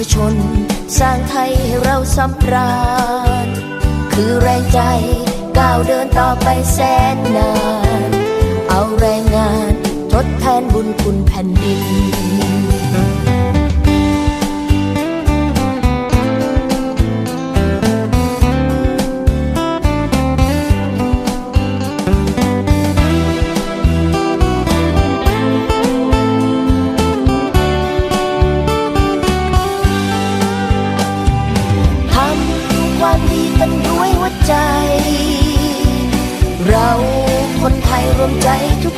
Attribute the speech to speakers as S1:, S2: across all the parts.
S1: ประชน สร้างไทยให้เราสำราญ คือแรงใจก้าวเดินต่อไปแสนนาน เอาแรงงานทดแทนบุญคุณแผ่นดิน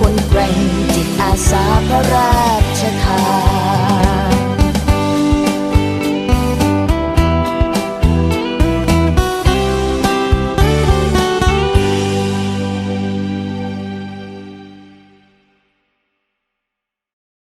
S1: คนแกร่งจิตอาสาพระราช